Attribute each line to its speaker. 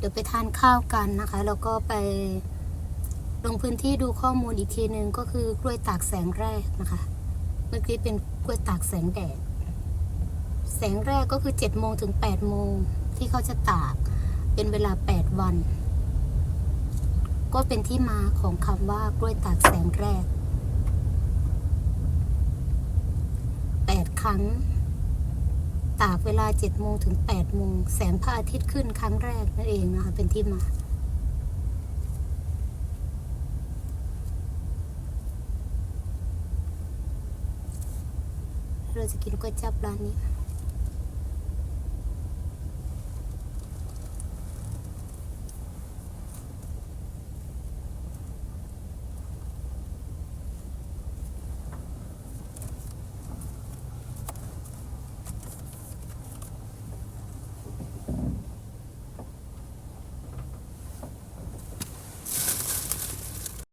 Speaker 1: เดี๋ยวไปทานข้าวกันนะคะ แล้วก็ไปลงพื้นที่ดูข้อมูลอีกทีหนึ่งก็คือกล้วยตากแสงแรกนะคะ เมื่อกี้เป็นกล้วยตากแสงแดด แสงแรกก็คือ7โมงถึง8โมงที่เขาจะตากเป็นเวลา 8 วัน ก็เป็นที่มาของคำว่ากล้วยตากแสงแรก 8 ครั้ง ตากเวลาเจ็ดโมงถึงแปดโมงแสงพระอาทิตย์ขึ้นครั้งแรกนั่นเองนะคะเป็นที่มาเราจะกินก๋วยจั๊บร้านนี้